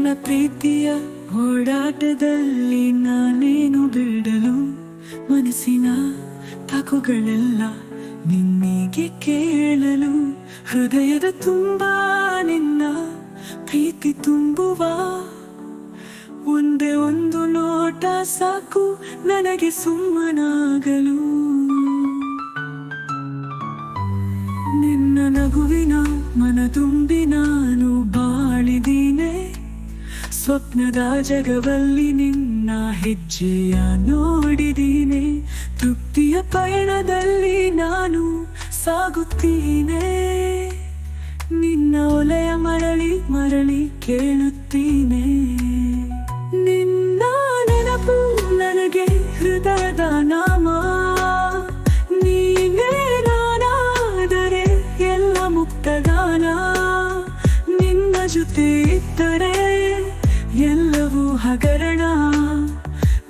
ನಿನ್ನ ಪ್ರೀತಿಯ ಓಡಾಟದಲ್ಲಿ ನಾನೇನು ಬಿಡಲು? ಮನಸ್ಸಿನ ತಾಕುಗಳೆಲ್ಲ ನಿನ್ನಿಗೆ ಕೇಳಲು. ಹೃದಯದ ತುಂಬ ನಿನ್ನ ಪ್ರೀತಿ ತುಂಬುವ. ಒಂದೇ ಒಂದು ನೋಟ ಸಾಕು ನನಗೆ ಸುಮ್ಮನಾಗಲು. ನಿನ್ನ ನಗುವಿನ ಮನ ಸ್ವಪ್ನದ ಜಗವಲ್ಲಿ ನಿನ್ನ ಹೆಜ್ಜೆಯ ನೋಡಿದೀನಿ. ತೃಪ್ತಿಯ ಪಯಣದಲ್ಲಿ ನಾನು ಸಾಗುತ್ತೀನಿ. ನಿನ್ನ ಒಲೆಯ ಮರಳಿ ಮರಳಿ ಕೇಳುತ್ತೀನಿ. ನಿನ್ನ ನೆನಪು ನನಗೆ ಹೃದಯದ ನಾಮ. ನೀನೇ ನಾನಾದರೆ ಎಲ್ಲ ಮುಕ್ತದಾನ ನಿನ್ನ ಜೊತೆ ಇದ್ದರೆ ಹಗರಣ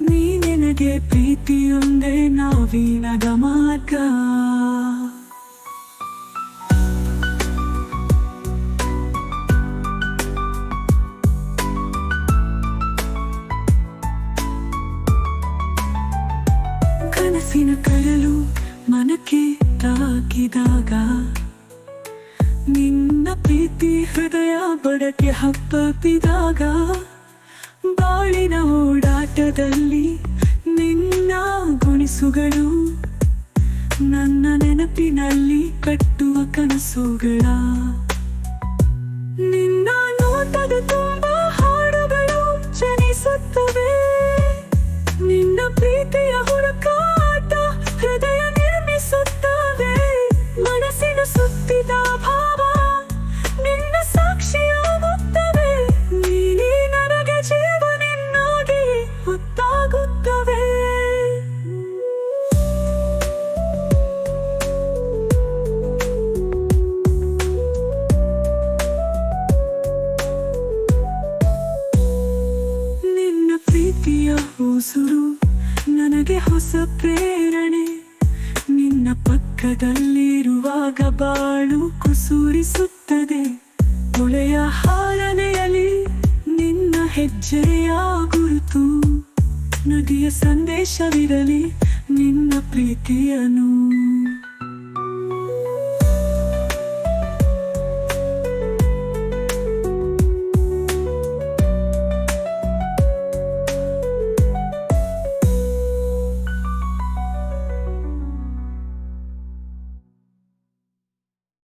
ನೀ ನಿನಗೆ ಪ್ರೀತಿಯೊಂದೇ ನಾವೀನದ ಮಾರ್ಗ ಕನಸಿನ ಕಡಲು ಮನಕ್ಕೆ ತಾಕಿದಾಗ, ನಿನ್ನ ಪ್ರೀತಿ ಹೃದಯ ಬಡಕೆ ಹಬ್ಬಬಿದಾಗ ಬಾಳಿನ ಓಡಾಟದಲ್ಲಿ ನಿನ್ನ ಗುಣಿಸುಗಳು ನನ್ನ ನೆನಪಿನಲ್ಲಿ ಕಟ್ಟುವ ಕನಸುಗಳ. ಉಸುರು ನನಗೆ ಹೊಸ ಪ್ರೇರಣೆ. ನಿನ್ನ ಪಕ್ಕದಲ್ಲಿರುವಾಗ ಬಾಳು ಕುಸುರಿಸುತ್ತದೆ. ಹೊಳೆಯ ಹಾರನೆಯಲ್ಲಿ ನಿನ್ನ ಹೆಜ್ಜೆಯ ಗುರುತು ನದಿಯ ಸಂದೇಶವಿರಲಿ ನಿನ್ನ ಪ್ರೀತಿಯನು.